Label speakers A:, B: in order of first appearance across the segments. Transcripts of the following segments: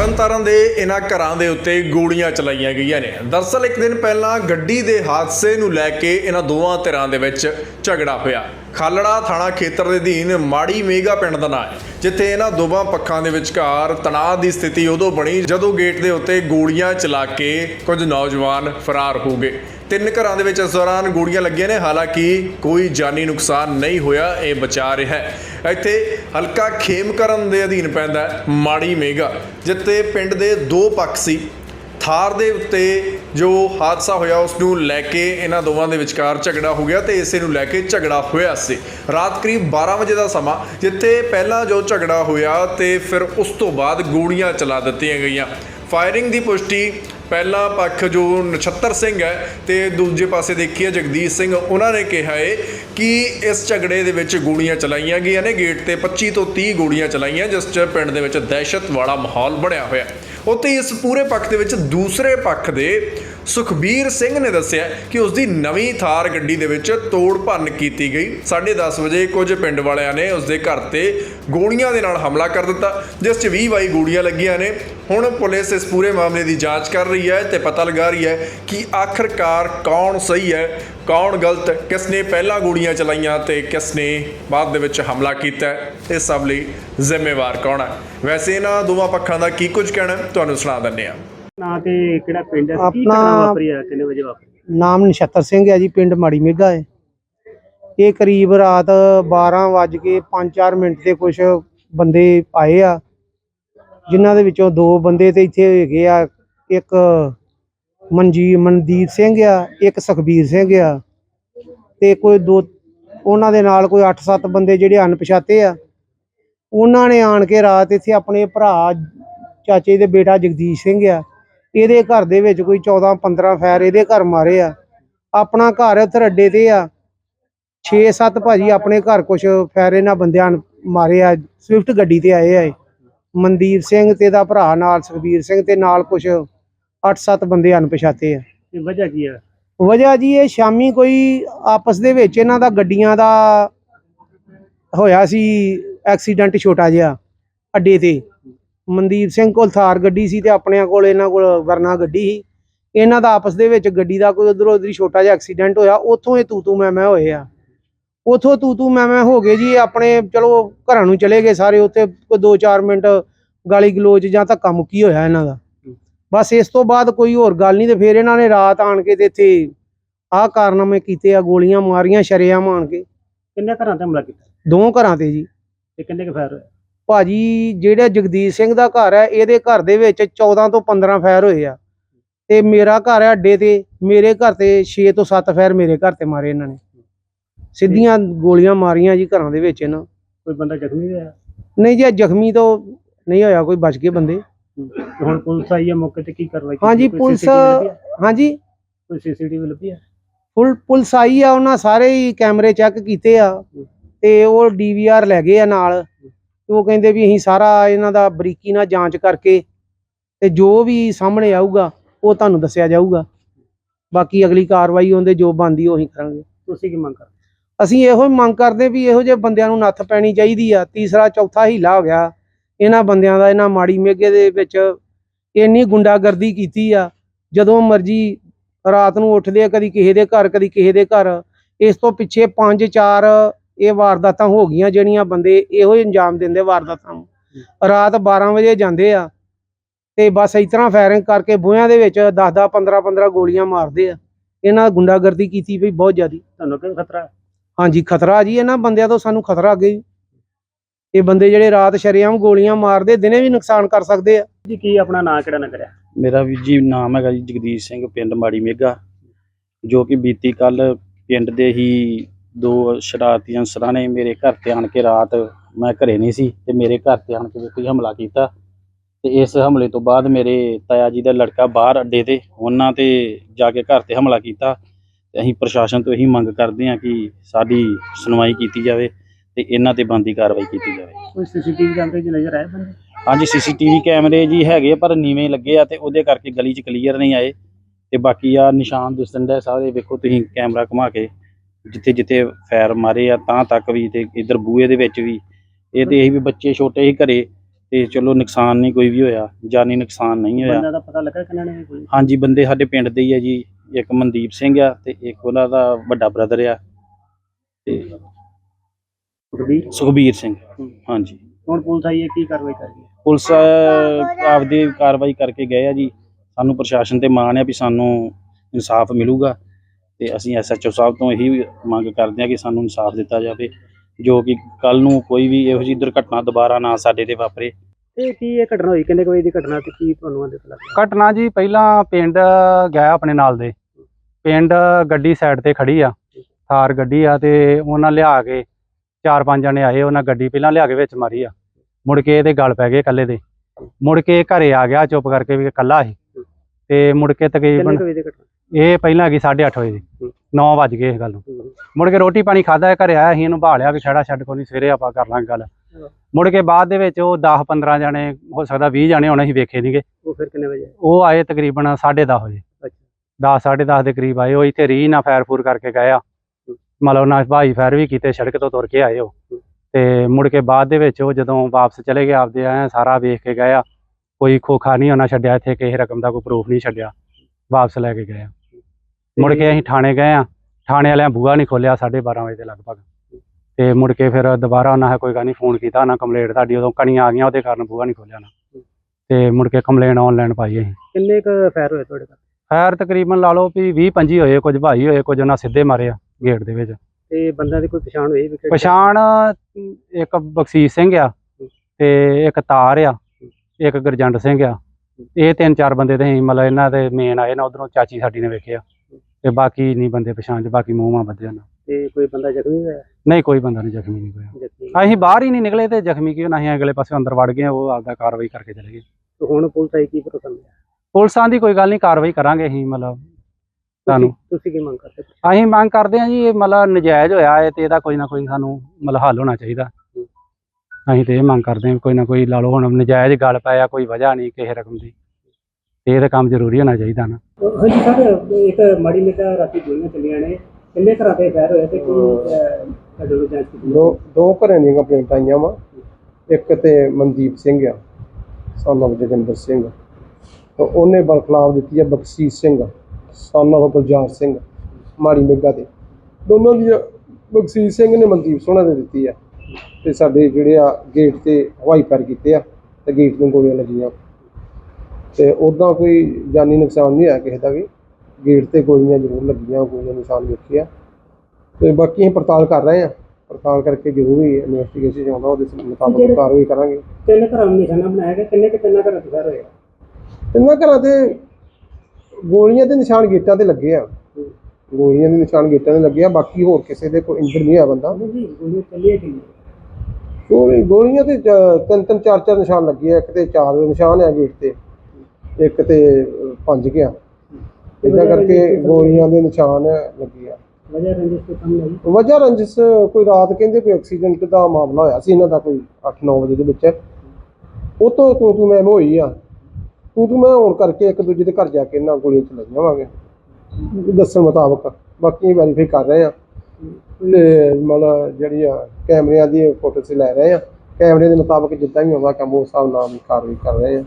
A: ਤਰਨਤਾਰਨ ਦੇ ਇਹਨਾਂ ਘਰਾਂ ਦੇ ਉੱਤੇ ਗੋਲੀਆਂ ਚਲਾਈਆਂ ਗਈਆਂ ਨੇ। ਦਰਅਸਲ ਇੱਕ ਦਿਨ ਪਹਿਲਾਂ ਗੱਡੀ ਦੇ ਹਾਦਸੇ ਨੂੰ ਲੈ ਕੇ ਇਹਨਾਂ ਦੋਵਾਂ ਧਿਰਾਂ ਦੇ ਵਿੱਚ ਝਗੜਾ ਹੋਇਆ। ਖਾਲੜਾ ਥਾਣਾ ਖੇਤਰ ਦੇ ਅਧੀਨ ਮਾੜੀ ਮੇਗਾ ਪਿੰਡ ਦਾ ਨਾਂ ਹੈ, ਜਿੱਥੇ ਇਹਨਾਂ ਦੋਵਾਂ ਪੱਖਾਂ ਦੇ ਵਿਚਕਾਰ ਤਣਾਅ ਦੀ ਸਥਿਤੀ ਉਦੋਂ ਬਣੀ ਜਦੋਂ ਗੇਟ ਦੇ ਉੱਤੇ ਗੋਲੀਆਂ ਚਲਾ ਕੇ ਕੁਝ ਨੌਜਵਾਨ ਫਰਾਰ ਹੋ ਗਏ। ਤਿੰਨ ਘਰਾਂ ਦੇ ਵਿੱਚ ਇਸ ਦੌਰਾਨ ਗੋਲੀਆਂ ਲੱਗੀਆਂ ਨੇ। ਹਾਲਾਂਕਿ ਕੋਈ ਜਾਨੀ ਨੁਕਸਾਨ ਨਹੀਂ ਹੋਇਆ, ਇਹ ਬਚਾ ਰਿਹਾ ਹੈ। ਇੱਥੇ ਹਲਕਾ ਖੇਮਕਰਨ ਦੇ ਅਧੀਨ ਪੈਂਦਾ ਮਾੜੀ ਮੇਗਾ, ਜਿੱਥੇ ਪਿੰਡ ਦੇ ਦੋ ਪੱਖ ਸੀ। ਥਾਰ ਦੇ ਉੱਤੇ ਜੋ ਹਾਦਸਾ ਹੋਇਆ, ਉਸ ਨੂੰ ਲੈ ਕੇ ਇਹਨਾਂ ਦੋਵਾਂ ਦੇ ਵਿਚਕਾਰ ਝਗੜਾ ਹੋ ਗਿਆ ਤੇ ਇਸੇ ਨੂੰ ਲੈ ਕੇ ਝਗੜਾ ਹੋਇਆ ਸੀ। ਰਾਤ ਕਰੀਬ 12 ਵਜੇ ਦਾ ਸਮਾਂ, ਜਿੱਥੇ ਪਹਿਲਾਂ ਜੋ ਝਗੜਾ ਹੋਇਆ ਤੇ ਫਿਰ ਉਸ ਤੋਂ ਬਾਅਦ ਗੋਲੀਆਂ ਚਲਾ ਦਿੱਤੀਆਂ ਗਈਆਂ। ਫਾਇਰਿੰਗ ਦੀ ਪੁਸ਼ਟੀ ਪਹਿਲਾ ਪੱਖ ਜੋ ਨਛੱਤਰ ਸਿੰਘ ਹੈ ਤੇ ਦੂਜੇ ਪਾਸੇ ਦੇਖੀਏ ਜਗਦੀਸ਼ ਸਿੰਘ, ਉਹਨਾਂ ਨੇ ਕਿਹਾ ਹੈ ਕਿ ਇਸ ਝਗੜੇ ਦੇ ਵਿੱਚ ਗੋਲੀਆਂ ਚਲਾਈਆਂ ਗਈਆਂ ਨੇ, ਗੇਟ ਤੇ 25 ਤੋਂ 30 ਗੋਲੀਆਂ ਚਲਾਈਆਂ, ਜਿਸ 'ਚ ਪਿੰਡ ਦੇ ਵਿੱਚ ਦਹਿਸ਼ਤ ਵਾਲਾ ਮਾਹੌਲ ਬਣਿਆ ਹੋਇਆ ਹੈ। ਉੱਥੇ ਇਸ ਪੂਰੇ ਪੱਖ ਦੇ ਵਿੱਚ ਦੂਸਰੇ ਪੱਖ ਦੇ ਸੁਖਬੀਰ ਸਿੰਘ ਨੇ ਦੱਸਿਆ ਕਿ ਉਸ ਦੀ ਨਵੀਂ ਥਾਰ ਗੱਡੀ ਦੇ ਵਿੱਚ ਤੋੜ ਭੰਨ ਕੀਤੀ ਗਈ। 10:30 ਵਜੇ ਕੁਝ ਪਿੰਡ ਵਾਲਿਆਂ ਨੇ ਉਸ ਦੇ ਘਰ ਤੇ ਗੋਲੀਆਂ ਦੇ ਨਾਲ ਹਮਲਾ ਕਰ ਦਿੱਤਾ ਜਿਸ 'ਚ 20 ਬਾਈ ਗੋਲੀਆਂ ਲੱਗੀਆਂ ਨੇ। ਹੁਣ ਪੁਲਿਸ ਇਸ ਪੂਰੇ ਮਾਮਲੇ ਦੀ ਜਾਂਚ ਕਰ ਰਹੀ ਹੈ ਤੇ ਪਤਾ ਲਗਾ ਰਹੀ ਹੈ ਕਿ ਆਖਰਕਾਰ ਕੌਣ ਸਹੀ ਹੈ ਕੌਣ ਗਲਤ ਕਿਸ ਨੇ ਪਹਿਲਾਂ ਗੋਲੀਆਂ ਚਲਾਈਆਂ ਤੇ ਕਿਸ ਨੇ ਬਾਅਦ ਦੇ ਵਿੱਚ ਹਮਲਾ ਕੀਤਾ ਹੈ, ਇਸ ਸਭ ਲਈ ਜ਼ਿੰਮੇਵਾਰ ਕੌਣ ਹੈ? ਵੈਸੇ ਇਹਨਾਂ ਦੋਵਾਂ ਪੱਖਾਂ ਦਾ ਕੀ ਕੁਝ ਕਹਿਣਾ ਤੁਹਾਨੂੰ ਸੁਣਾ ਦਿੰਦੇ ਹਾਂ।
B: ਨਾ ਤੇ ਕਿਹੜਾ ਪਿੰਡ ਹੈ? ਕੀ
C: ਆਪਣਾ-
B: ਘਟਨਾ ਵਾਪਰੀ ਹੈ? ਕਿੰਨੇ ਵਜੇ ਵਾਪਰੀ?
C: ਨਾਮ ਨਛੱਤਰ ਸਿੰਘ ਹੈ ਜੀ ਪਿੰਡ ਮਾੜੀ ਮੇਗਾ ਹੈ। ਇਹ ਕਰੀਬ ਰਾਤ 12 ਵੱਜ ਕੇ 5-4 ਮਿੰਟ ਤੇ ਕੁਝ ਬੰਦੇ ਆਏ ਆ ਜਿਨ੍ਹਾਂ ਦੇ ਵਿੱਚੋਂ ਦੋ ਬੰਦੇ ਤੇ ਇੱਥੇ ਹੈਗੇ ਆ ਇੱਕ ਮਨਜੀਤ ਮਨਦੀਪ ਸਿੰਘ ਆ ਇੱਕ ਸੁਖਬੀਰ ਸਿੰਘ ਆ ਤੇ ਕੋਈ ਦੋ ਉਹਨਾਂ ਦੇ ਨਾਲ ਕੋਈ 8-7 ਬੰਦੇ ਜਿਹੜੇ ਅਣਪਛਾਤੇ ਆ। ਉਹਨਾਂ ਨੇ ਆਣ ਕੇ ਰਾਤ ਇੱਥੇ ਆਪਣੇ ਭਰਾ ਚਾਚੇ ਦੇ ਬੇਟਾ ਜਗਦੀਸ਼ ਸਿੰਘ ਆ ਇਹਦੇ ਘਰ ਦੇ ਵਿੱਚ ਕੋਈ 14 15 ਫਾਇਰ ਇਹਦੇ ਘਰ ਮਾਰੇ ਆ। ਆਪਣਾ ਘਰ ਉੱਥੇ ਅੱਡੇ ਤੇ ਆ। 6-7 ਭਾਜੀ ਆਪਣੇ ਘਰ ਕੁਛ ਫਾਇਰ ਇਹਨਾਂ ਬੰਦਿਆਂ ਮਾਰੇ ਆ। ਸਵਿਫਟ ਗੱਡੀ ਤੇ ਆਏ ਆ। ਮਨਦੀਪ ਸਿੰਘ ਤੇ ਦਾ ਭਰਾ ਨਾਲ ਸੁਖਬੀਰ ਸਿੰਘ ਤੇ ਨਾਲ ਕੁਛ 8-7 ਬੰਦੇ ਅਣਪਛਾਤੇ ਆ।
B: ਵਜ੍ਹਾ ਕੀ ਹੈ
C: ਵਜ੍ਹਾ ਜੀ ਇਹ ਸ਼ਾਮੀ ਕੋਈ ਆਪਸ ਦੇ ਵਿੱਚ ਇਹਨਾਂ ਦਾ ਗੱਡੀਆਂ ਦਾ ਹੋਇਆ ਸੀ ਐਕਸੀਡੈਂਟ ਛੋਟਾ ਜਿਹਾ ਅੱਡੇ ਤੇ। ਮਨਦੀਪ ਸਿੰਘ ਕੋਲ ਥਾਰ ਗੱਡੀ ਸੀ ਤੇ ਆਪਣਿਆਂ ਕੋਲ ਇਹਨਾਂ ਕੋਲ ਵਰਨਾ ਗੱਡੀ ਸੀ। ਇਹਨਾਂ ਦਾ ਆਪਸ ਦੇ ਵਿੱਚ ਗੱਡੀ ਦਾ ਕੋਈ ਉਧਰੋਂ ਉਧਰੀ ਛੋਟਾ ਜਿਹਾ ਐਕਸੀਡੈਂਟ ਹੋਇਆ ਉੱਥੋਂ ਇਹ ਤੂ ਤੂ ਮੈਂ ਮੈਂ ਹੋਏ ਆ। ਉੱਥੋਂ ਤੂ ਤੂ ਮੈਂ ਮੈਂ ਹੋ ਗਏ ਜੀ ਆਪਣੇ ਚਲੋ ਘਰਾਂ ਨੂੰ ਚਲੇ ਗਏ ਸਾਰੇ ਉੱਥੇ ਕੋਈ 2-4 ਮਿੰਟ ਗਾਲੀ ਗਲੋਚ ਜਾਂ ਧੱਕਾ ਮੁੱਕੀ ਹੋਇਆ ਇਹਨਾਂ ਦਾ। ਬਸ ਇਸ ਤੋਂ ਬਾਅਦ ਕੋਈ ਹੋਰ ਗੱਲ ਨਹੀਂ ਤੇ ਫਿਰ ਇਹਨਾਂ ਨੇ ਰਾਤ ਆਣ ਕੇ ਤੇ ਇੱਥੇ ਆਹ ਕਾਰਨਾਮੇ ਕੀਤੇ ਆ ਗੋਲੀਆਂ ਮਾਰੀਆਂ ਸ਼ਰੇਆਮ ਆਣ ਕੇ।
B: ਕਿੰਨੇ ਘਰਾਂ ਤੇ ਹਮਲਾ ਕੀਤਾ?
C: ਦੋ ਘਰਾਂ ਤੇ ਜੀ।
B: ਤੇ ਕਿੰਨੇ ਕੁ ਫਾਇਰ ਹੋਏ?
C: ਭਾਜੀ ਜਿਹੜਾ ਜਗਦੀਸ਼ ਸਿੰਘ ਦਾ ਘਰ ਹੈ ਇਹਦੇ ਘਰ ਦੇ ਵਿੱਚ 14 ਤੋਂ 15 ਫਾਇਰ ਹੋਏ ਆ। ਤੇ ਮੇਰਾ ਘਰ ਹੈ ਅੱਡੇ ਤੇ ਮੇਰੇ ਘਰ ਤੇ 6 ਤੋਂ 7 ਫਾਇਰ ਮੇਰੇ ਘਰ ਤੇ ਮਾਰੇ ਇਹਨਾਂ ਨੇ। ਸਿੱਧੀਆਂ ਗੋਲੀਆਂ ਮਾਰੀਆਂ ਜੀ ਘਰਾਂ ਦੇ ਵਿੱਚ ਇਹਨਾਂ।
B: ਕੋਈ ਬੰਦਾ ਜ਼ਖਮੀ ਹੋਇਆ?
C: ਨਹੀਂ ਜੀ ਜ਼ਖਮੀ ਤੋਂ ਨਹੀਂ ਹੋਇਆ ਕੋਈ ਬਚ ਗਏ ਬੰਦੇ।
B: ਹੁਣ ਪੁਲਿਸ ਆਈ ਹੈ ਮੌਕੇ ਤੇ ਕੀ ਕਾਰਵਾਈ?
C: ਹਾਂਜੀ ਪੁਲਿਸ? ਹਾਂਜੀ।
B: ਕੋਈ ਸੀਸੀਟੀਵੀ ਲੱਭੀ ਹੈ?
C: ਫੁੱਲ ਪੁਲਿਸ ਆਈ ਆ ਉਹਨਾਂ ਸਾਰੇ ਹੀ ਕੈਮਰੇ ਚੈੱਕ ਕੀਤੇ ਆ। ਤੇ ਉਹ ਡੀਵੀਆਰ ਲੈ ਗਏ ਆ ਨਾਲ। ਉਹ ਕਹਿੰਦੇ ਵੀ ਅਸੀਂ ਸਾਰਾ ਇਹਨਾਂ ਦਾ ਬਰੀਕੀ ਨਾਲ ਜਾਂਚ ਕਰਕੇ ਤੇ ਜੋ ਵੀ ਸਾਹਮਣੇ ਆਊਗਾ ਉਹ ਤੁਹਾਨੂੰ ਦੱਸਿਆ ਜਾਊਗਾ। ਬਾਕੀ ਅਗਲੀ ਕਾਰਵਾਈ ਉਹਦੇ ਜੋ ਬੰਦੀ ਉਹ ਕਰਾਂਗੇ।
B: ਤੁਸੀਂ ਕੀ ਮੰਗ ਕਰ
C: ਅਸੀਂ ਇਹੋ ਹੀ ਮੰਗ ਕਰਦੇ ਵੀ ਇਹੋ ਜਿਹੇ ਬੰਦਿਆਂ ਨੂੰ ਨੱਥ ਪੈਣੀ ਚਾਹੀਦੀ ਆ। ਤੀਸਰਾ ਚੌਥਾ ਹੀਲਾ ਹੋ ਗਿਆ। ਇਹਨਾਂ ਬੰਦਿਆਂ ਦਾ ਇਹਨਾਂ ਮਾੜੀ ਮੇਗੇ ਦੇ ਵਿੱਚ ਇੰਨੀ ਗੁੰਡਾਗਰਦੀ ਕੀਤੀ ਆ। ਜਦੋਂ ਮਰਜ਼ੀ ਰਾਤ ਨੂੰ ਉੱਠਦੇ ਆ ਕਦੀ ਕਿਸੇ ਦੇ ਘਰ ਕਦੀ ਕਿਸੇ ਦੇ ਘਰ। ਇਸ ਤੋਂ ਪਿੱਛੇ ਪੰਜ ਚਾਰ ਇਹ ਵਾਰਦਾਤਾਂ ਹੋ ਗਈਆਂ ਜਿਹੜੀਆਂ ਬੰਦੇ ਇਹੋ ਹੀ ਅੰਜਾਮ ਦਿੰਦੇ ਵਾਰਦਾਤਾਂ ਨੂੰ। ਰਾਤ 12 ਵਜੇ ਜਾਂਦੇ ਆ ਤੇ ਬਸ ਇਸ ਤਰ੍ਹਾਂ ਫਾਇਰਿੰਗ ਕਰਕੇ ਬੂਹਿਆਂ ਦੇ ਵਿੱਚ 10 10 15 15 ਗੋਲੀਆਂ ਮਾਰਦੇ ਆ। ਇਹਨਾਂ ਗੁੰਡਾਗਰਦੀ ਕੀਤੀ ਪਈ ਬਹੁਤ ਜ਼ਿਆਦੀ।
B: ਤੁਹਾਨੂੰ ਕਿਉਂ ਖਤਰਾ?
C: ਹਾਂਜੀ ਖਤਰਾ ਜੀ ਇਹਨਾਂ ਬੰਦਿਆਂ ਤੋਂ ਸਾਨੂੰ ਖਤਰਾ ਅੱਗੇ। ਵੀ। ਇਹ ਬੰਦੇ ਜਿਹੜੇ ਰਾਤ ਸ਼ਰੇਆਮ ਗੋਲੀਆਂ ਮਾਰਦੇ ਦਿਨੇ ਵੀ ਨੁਕਸਾਨ ਕਰ ਸਕਦੇ ਆ।
B: ਜੀ ਕੀ ਆਪਣਾ ਨਾਂ ਕਿਹੜਾ ਨਗਰ ਹੈ
D: ਮੇਰਾ ਵੀ ਜੀ ਨਾਮ ਹੈਗਾ ਜੀ ਜਗਦੀਸ਼ ਸਿੰਘ ਪਿੰਡ ਮਾੜੀ ਮੇਗਾ ਜੋ ਕਿ ਬੀਤੀ ਕੱਲ ਪਿੰਡ ਦੇ ਹੀ ਦੋ ਸ਼ਰਾਰਤੀ ਅਨਸਰਾਂ ਨੇ ਮੇਰੇ ਘਰ ਤੇ ਆਣ ਕੇ ਰਾਤ ਮੈਂ ਘਰੇ ਨਹੀਂ ਸੀ ਤੇ ਮੇਰੇ ਘਰ ਤੇ ਆਣ ਕੇ ਜੀ ਹਮਲਾ ਕੀਤਾ ਤੇ ਇਸ ਹਮਲੇ ਤੋਂ ਬਾਅਦ ਮੇਰੇ ਤਾਇਆ ਜੀ ਦਾ ਲੜਕਾ ਬਾਹਰ ਅੱਡੇ ਤੇ ਉਹਨਾਂ ਤੇ ਜਾ ਕੇ ਘਰ ਤੇ ਹਮਲਾ ਕੀਤਾ ਤੇ ਅਸੀਂ ਪ੍ਰਸ਼ਾਸਨ ਤੋਂ ਇਹੀ ਮੰਗ ਕਰਦੇ ਹਾਂ ਕਿ ਸਾਡੀ ਸੁਣਵਾਈ ਕੀਤੀ ਜਾਵੇ ਤੇ ਇਹਨਾਂ ਤੇ ਬੰਦੀ ਕਾਰਵਾਈ ਕੀਤੀ ਜਾਵੇ।
B: ਕੋਈ ਸੀਸੀਟੀਵੀ ਕੈਮਰੇ 'ਚ ਨਜ਼ਰ ਆਏ ਬੰਦੇ?
D: ਹਾਂਜੀ ਸੀਸੀਟੀਵੀ ਕੈਮਰੇ ਜੀ ਹੈਗੇ ਪਰ ਨੀਵੇਂ ਲੱਗੇ ਆ ਤੇ ਉਹਦੇ ਕਰਕੇ ਗਲੀ 'ਚ ਕਲੀਅਰ ਨਹੀਂ ਆਏ ਤੇ ਬਾਕੀ ਆ ਨਿਸ਼ਾਨ ਦਿਸਣ ਦੇ ਸਾਰੇ ਵੇਖੋ ਤੁਸੀਂ ਕੈਮਰਾ ਘੁਮਾ ਕੇ। ਜਿੱਥੇ ਜਿੱਥੇ ਫਾਇਰ ਮਾਰੇ ਆ ਤਾਂ ਤੱਕ ਵੀ ਤੇ ਇਧਰ ਬੂਹੇ ਦੇ ਵਿੱਚ ਵੀ। ਇਹ ਤੇ ਇਹ ਵੀ ਬੱਚੇ ਛੋਟੇ ਹੀ ਘਰੇ ਤੇ ਚਲੋ ਨੁਕਸਾਨ ਨਹੀਂ ਕੋਈ ਵੀ ਹੋਇਆ ਜਾਨੀ ਨੁਕਸਾਨ ਨਹੀਂ ਹੋਇਆ।
B: ਬੰਦਾ ਦਾ ਪਤਾ ਲੱਗਾ ਕਿਹਨਾਂ ਨੇ ਗੋਲੀ
D: ਹਾਂਜੀ ਬੰਦੇ ਸਾਡੇ ਪਿੰਡ ਦੇ ਹੀ ਆ ਜੀ ਇੱਕ ਮਨਦੀਪ ਸਿੰਘ ਆ ਤੇ ਇੱਕ ਉਹਨਾਂ ਦਾ ਵੱਡਾ ਬ੍ਰਦਰ ਆ। ਤੇ ਸੁਖਬੀਰ? ਸਿੰਘ ਹਾਂਜੀ।
B: ਹੁਣ ਪੁਲਿਸ ਆਈ ਹੈ ਕੀ ਕਾਰਵਾਈ ਕਰ ਰਹੀ ਹੈ?
D: ਪੁਲਿਸ ਆਪਦੀ ਕਾਰਵਾਈ ਕਰਕੇ ਗਏ ਆ ਜੀ। ਸਾਨੂੰ ਪ੍ਰਸ਼ਾਸਨ ਤੇ ਮਾਣ ਆ ਵੀ ਸਾਨੂੰ ਇਨਸਾਫ ਮਿਲੂਗਾ। ਤੇ ਅਸੀਂ ਐਸਐਚਓ ਸਾਹਿਬ ਤੋਂ ਇਹੀ ਮੰਗ ਕਰਦੇ ਆ ਕਿ ਸਾਨੂੰ ਇਨਸਾਫ ਦਿੱਤਾ ਜਾਵੇ ਜੋ ਕਿ ਕੱਲ ਨੂੰ ਕੋਈ ਵੀ ਇਹੋ ਜਿਹੀ ਦੁਰਘਟਨਾ ਦੁਬਾਰਾ ਨਾ ਸਾਡੇ ਤੇ ਵਾਪਰੇ।
B: ਇਹ ਕੀ ਇਹ ਘਟਨਾ ਹੋਈ? ਕਿੰਨੇ ਕੁ ਵਜੇ ਦੀ ਘਟਨਾ ਤੇ ਕੀ ਤੁਹਾਨੂੰ ਆਂਦੇ ਪਤਾ ਲੱਗਾ?
E: ਘਟਨਾ ਜੀ ਪਹਿਲਾਂ ਪਿੰਡ ਗਿਆ ਆਪਣੇ ਨਾਲ ਦੇ। ਪਿੰਡ ਗੱਡੀ ਸਾਈਡ ਤੇ ਖੜੀ ਆ ਥਾਰ ਗੱਡੀ ਆ ਤੇ ਉਹਨਾਂ ਲਿਆ ਕੇ ਚਾਰ ਪੰਜ ਜਣੇ ਆਏ ਉਹਨਾਂ ਗੱਡੀ ਪਹਿਲਾਂ ਲਿਆ ਕੇ ਵਿੱਚ ਮਾਰੀ ਆ। ਮੁੜ ਕੇ ਇਹਦੇ ਗਲ ਪੈ ਗਏ ਇਕੱਲੇ ਦੇ। ਮੁੜ ਕੇ ਘਰੇ ਆ ਗਿਆ ਚੁੱਪ ਕਰਕੇ ਵੀ ਇਕੱਲਾ ਸੀ। ਤੇ ਮੁੜ ਕੇ ਤਕਰੀਬਨ ਇਹ ਪਹਿਲਾਂ ਹੈਗੀ 8:30 ਵਜੇ ਦੀ। 9 ਵਜ ਗਏ ਇਸ ਗੱਲ ਨੂੰ। ਮੁੜ ਕੇ ਰੋਟੀ ਪਾਣੀ ਖਾਦਾ ਘਰੇ ਆਇਆ ਸੀ ਇਹਨੂੰ ਭਾਲਿਆ ਵੀ ਛੜਾ ਛੱਡ ਕੋਈ ਨਹੀਂ ਸਵੇਰੇ ਆਪਾਂ ਕਰ ਲਾਂਗੇ ਗੱਲ। ਮੁੜ ਕੇ ਬਾਅਦ ਦੇ ਵਿੱਚ ਉਹ 10 15 ਜਣੇ ਹੋ ਸਕਦਾ 20 ਜਣੇ ਹੋਣੇ ਸੀ ਵੇਖੇ ਨਹੀਂਗੇ
B: ਉਹ ਫਿਰ ਕਿੰਨੇ ਵਜੇ?
E: ਉਹ ਆਏ ਤਕਰੀਬਨ 10:30 ਵਜੇ।
B: ਅੱਛਾ।
E: 10 10:30 ਦੇ ਕਰੀਬ ਆਏ। ਉਹ ਇੱਥੇ ਰੀ ਨਾ ਫਾਇਰ ਫੂਰ ਕਰਕੇ ਗਏ ਆ। ਮਤਲਬ ਉਹਨਾਂ ਭਾਈ ਫਾਇਰ ਵੀ ਕੀਤੇ ਸੜਕ ਤੋਂ ਤੁਰ ਕੇ ਆਏ ਉਹ। ਤੇ ਮੁੜ ਕੇ ਬਾਅਦ ਦੇ ਵਿੱਚ ਉਹ ਜਦੋਂ ਵਾਪਸ ਚਲੇ ਗਏ ਆਪਦੇ ਆਏ ਸਾਰਾ ਵੇਖ ਕੇ ਗਏ ਆ। ਕੋਈ ਖੋਖਾ ਨਹੀਂ ਉਹਨਾਂ ਛੱਡਿਆ ਇੱਥੇ ਕਿਸੇ ਰਕਮ ਦਾ ਕੋਈ ਪ੍ਰੂਫ ਨਹੀਂ ਛੱਡਿਆ। ਵਾਪਸ ਲੈ ਕੇ ਗਏ ਆ। ਮੁੜ ਕੇ ਅਸੀਂ ਥਾਣੇ ਗਏ ਆ ਥਾਣੇ ਵਾਲਿਆਂ ਬੂਹਾ ਨਹੀਂ ਖੋਲਿਆ 12:30 ਵਜੇ ਦੇ ਲਗਭਗ। ਤੇ ਮੁੜ ਕੇ ਫਿਰ ਦੁਬਾਰਾ ਉਹਨਾਂ ਨੇ ਕੋਈ ਗੱਲ ਨਹੀਂ ਫੋਨ ਕੀਤਾ ਨਾ ਕੰਪਲੇਂਟ ਤੁਹਾਡੀ ਉਦੋਂ ਕਣੀਆਂ ਆ ਗਈਆਂ ਉਹਦੇ ਕਾਰਨ ਬੂਹਾ ਨਹੀਂ ਖੋਲਿਆ ਨਾ। ਤੇ ਮੁੜ ਕੇ ਕੰਪਲੇਂਟ ਆਨਲਾਈਨ ਪਾਈ ਅਸੀਂ।
B: ਕਿੰਨੇ ਕੁ ਫਾਇਰ ਹੋਏ ਤੁਹਾਡੇ
E: ਫਾਇਰ ਤਕਰੀਬਨ ਲਾ ਲਓ ਵੀ 20 25 ਹੋਏ ਕੁਝ ਭਾਈ ਹੋਏ ਕੁਝ ਉਹਨਾਂ ਸਿੱਧੇ ਮਾਰੇ ਆ ਗੇਟ ਦੇ ਵਿੱਚ।
B: ਤੇ ਬੰਦਿਆਂ ਦੀ ਕੋਈ ਪਛਾਣ ਹੋਈ
E: ਪਛਾਣ ਇੱਕ ਬਖਸ਼ੀਸ਼ ਸਿੰਘ ਆ ਤੇ ਇੱਕ ਤਾਰ ਆ ਇੱਕ ਗੁਰਜੰਟ ਸਿੰਘ ਆ। ਇਹ ਤਿੰਨ ਚਾਰ ਬੰਦੇ ਤੇ ਮਤਲਬ ਇਹਨਾਂ ਦੇ ਮੇਨ ਆਏ ਨਾ ਉਧਰੋਂ ਚਾਚੀ ਸਾਡੀ ਨੇ ਵੇਖਿਆ। ਤੇ ਬਾਕੀ ਨਹੀਂ ਬੰਦੇ ਪਛਾਣ ਚ ਬਾਕੀ ਮੂੰਹ ਬੱਧੇ ਨਾ।
B: ਤੇ ਕੋਈ ਬੰਦਾ ਜ਼ਖਮੀ ਹੋਇਆ?
E: ਨਹੀਂ ਕੋਈ ਬੰਦਾ ਨਹੀਂ ਜ਼ਖਮੀ ਨਹੀਂ ਹੋਇਆ।
B: ਜ਼ਖਮੀ
E: ਅਸੀਂ ਬਾਹਰ ਹੀ ਨਹੀਂ ਨਿਕਲੇ ਤੇ ਜ਼ਖਮੀ ਕਿਉਂ? ਨਹੀਂ ਅਗਲੇ ਪਾਸੇ ਅੰਦਰ ਵੜ ਗਏ ਉਹ ਆਪਦਾ ਕਾਰਵਾਈ ਕਰਕੇ ਚਲੇ ਗਏ।
B: ਤੇ ਹੁਣ ਪੁਲਿਸ ਆਈ ਕੀ ਭਰੋਸਾ ਮਿਲਿਆ
E: ਪੁਲਿਸਾਂ ਦੀ ਕੋਈ ਗੱਲ ਨਹੀਂ ਕਾਰਵਾਈ ਕਰਾਂਗੇ ਅਸੀਂ ਮਤਲਬ ਤੁਹਾਨੂੰ।
B: ਤੁਸੀਂ- ਕੀ ਮੰਗ ਕਰਦੇ?
E: ਅਸੀਂ ਮੰਗ ਕਰਦੇ ਹਾਂ ਜੀ ਇਹ ਮਤਲਬ ਨਜਾਇਜ਼ ਹੋਇਆ ਹੈ ਤੇ ਇਹਦਾ ਕੋਈ ਨਾ ਕੋਈ ਸਾਨੂੰ ਮਤਲਬ ਹੱਲ ਹੋਣਾ ਚਾਹੀਦਾ। ਅਸੀਂ ਤੇ ਇਹ ਮੰਗ ਕਰਦੇ ਹਾਂ ਕੋਈ ਨਾ ਕੋਈ ਲਾ ਲਓ ਹੁਣ ਨਜਾਇਜ਼ ਗੱਲ ਪਾਇਆ ਕੋਈ ਵਜ੍ਹਾ ਨਹੀਂ ਕਿਸੇ ਰਕਮ ਦੀ। ਤੇ ਇਹਦਾ ਕੰਮ ਜ਼ਰੂਰੀ ਹੋਣਾ ਚਾਹੀਦਾ ਨਾ।
B: ਹਾਂਜੀ ਸਰ ਇੱਕ ਮਾੜੀ ਮੇਟਾ ਰਾਤੀ ਗੋਲੀਆਂ ਚੱਲੀਆਂ ਨੇ ਕਿੰਨੇ ਘਰਾਂ ਤੇ ਫਾਇਰ ਹੋਇਆ ਤੇ ਕੋਈ ਜਾਂਚ ਕੀਤੀ
F: ਦੋ ਦੋ ਘਰਾਂ ਦੀਆਂ ਕੰਪਲੇਂਟਾਂ ਆਈਆਂ ਵਾ। ਇੱਕ ਤੇ ਮਨਦੀਪ ਸਿੰਘ ਆ son of ਜੋਗਿੰਦਰ ਸਿੰਘ। ਤੇ ਉਹਨੇ ਬਰਖਲਾਫ ਦਿੱਤੀ ਆ ਬਖਸ਼ੀਸ਼ ਸਿੰਘ son of ਗੁਲਜ਼ਾਰ ਸਿੰਘ ਮਾੜੀ ਮੇਗਾ ਤੇ। ਦੋਨਾਂ ਦੀ ਬਖਸ਼ੀਸ਼ ਸਿੰਘ ਨੇ ਮਨਦੀਪ ਸੋਹਣਾ ਦੇ ਦਿੱਤੀ ਆ। ਤੇ ਸਾਡੇ ਜਿਹੜੇ ਆ ਗੇਟ ਤੇ ਹਵਾਈ ਫਾਇਰ ਕੀਤੇ ਆ ਤੇ ਗੇਟ ਨੂੰ ਗੋਲੀਆਂ ਲੱਗੀਆਂ। ਤੇ ਉਦਾਂ ਕੋਈ ਜਾਨੀ ਨੁਕਸਾਨ ਨਹੀਂ ਹੋਇਆ ਕਿਸੇ ਦਾ ਵੀ। ਗੇਟ ਤੇ ਗੋਲੀਆਂ ਜ਼ਰੂਰ ਲੱਗੀਆਂ ਗੋਲੀਆਂ ਨਿਸ਼ਾਨ ਵੇਖੇ ਆ ਤੇ ਬਾਕੀ ਅਸੀਂ ਪੜਤਾਲ ਕਰ ਰਹੇ ਹਾਂ। ਪੜਤਾਲ ਕਰਕੇ ਜੋ ਵੀ ਇਨਵੈਸਟੀਗੇਸ਼ਨ ਆਉਂਦਾ ਉਹਦੇ ਮੁਤਾਬਕ ਕਾਰਵਾਈ ਕਰਾਂਗੇ।
B: ਤਿੰਨ ਘਰਾਂ ਨੂੰ ਨਿਸ਼ਾਨਾ ਬਣਾਇਆ ਗਿਆ। ਕਿੰਨੇ ਕਿ ਤਿੰਨਾਂ ਘਰਾਂ ਤੇ ਹੋਇਆ?
F: ਤਿੰਨਾਂ ਘਰਾਂ ਤੇ ਗੋਲੀਆਂ ਦੇ ਨਿਸ਼ਾਨ ਗੇਟਾਂ ਤੇ ਲੱਗੇ ਆ। ਗੋਲੀਆਂ ਦੇ ਨਿਸ਼ਾਨ ਗੇਟਾਂ ਤੇ ਲੱਗੇ ਆ। ਬਾਕੀ ਹੋਰ ਕਿਸੇ ਦੇ ਕੋਈ ਇੰਜਰ ਨਹੀਂ ਆ ਬੰਦਾ।
B: ਗੋਲੀਆਂ
F: ਤੇ ਤਿੰਨ ਤਿੰਨ ਚਾਰ ਚਾਰ ਨਿਸ਼ਾਨ ਲੱਗੇ ਆ। ਇੱਕ ਤੇ ਚਾਰ ਦੇ ਨਿਸ਼ਾਨ ਆ ਗੇਟ ਤੇ। ਇੱਕ ਤੇ ਪੰਜ ਗਿਆ। ਇਦਾਂ ਕਰਕੇ ਗੋਲੀਆਂ ਦੇ ਨਿਸ਼ਾਨ ਲੱਗੇ ਆ।
B: ਵਜ੍ਹਾ ਰੰਜਿਸ਼ ਤੋਂ ਸਾਹਮਣੇ ਆਈ?
F: ਵਜ੍ਹਾ ਰੰਜਿਸ਼ ਕੋਈ ਰਾਤ ਕਹਿੰਦੇ ਕੋਈ ਐਕਸੀਡੈਂਟ ਦਾ ਮਾਮਲਾ ਹੋਇਆ ਸੀ ਇਹਨਾਂ ਦਾ ਕੋਈ 8-9 ਵਜੇ ਦੇ ਵਿੱਚ। ਉਹ ਤੋਂ ਤੂੰ ਤੂੰ ਮੈਂ ਹੋਈ ਆ। ਤੂੰ ਤੂੰ ਮੈਂ ਹੋਣ ਕਰਕੇ ਇੱਕ ਦੂਜੇ ਦੇ ਘਰ ਜਾ ਕੇ ਇਹਨਾਂ ਗੋਲੀਆਂ ਚਲਾਈਆਂ ਜਾਵਾਂਗੇ ਦੱਸਣ ਮੁਤਾਬਕ। ਬਾਕੀ ਵੈਰੀਫਾਈ ਕਰ ਰਹੇ ਆ। ਤੇ ਮਤਲਬ ਜਿਹੜੀ ਆ ਕੈਮਰਿਆਂ ਦੀ ਫੋਟੋਸ ਲੈ ਰਹੇ ਆ। ਕੈਮਰੇ ਦੇ ਮੁਤਾਬਕ ਜਿੱਦਾਂ ਵੀ ਆਉਂਦਾ ਕੰਮ ਉਸ ਹਿਸਾਬ ਨਾਲ ਕਾਰਵਾਈ ਕਰ ਰਹੇ ਆ।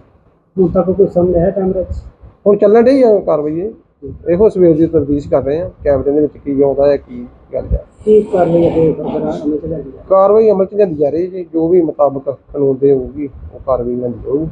B: ਹੁਣ ਤੱਕ ਕੋਈ ਸਾਹਮਣੇ ਆਇਆ ਕੈਮਰੇ 'ਚ
F: ਹੁਣ ਚੱਲਣ ਡਈ ਆ ਕਾਰਵਾਈ ਇਹ। ਇਹੋ ਸਵੇਰ ਦੀ ਤਬਦੀਸ਼ ਕਰ ਰਹੇ ਆ। ਕੈਮਰੇ ਦੇ ਵਿੱਚ ਕੀ ਆਉਂਦਾ ਹੈ ਕੀ ਗੱਲ ਹੈ।
B: ਕੀ ਕਾਰਵਾਈ ਅੱਗੇ ਫਰਦਰ ਅਮਲ ਚ ਲਿਆਂਦੀ ਜਾਵੇ
F: ਕਾਰਵਾਈ ਅਮਲ ਚ ਲਿਆਂਦੀ ਜਾ ਰਹੀ ਜੀ। ਜੋ ਵੀ ਮੁਤਾਬਕ ਕਾਨੂੰਨ ਦੇ ਹੋਊਗੀ ਉਹ ਕਾਰਵਾਈ ਲਿਆਂਦੀ ਜਾਊਗੀ।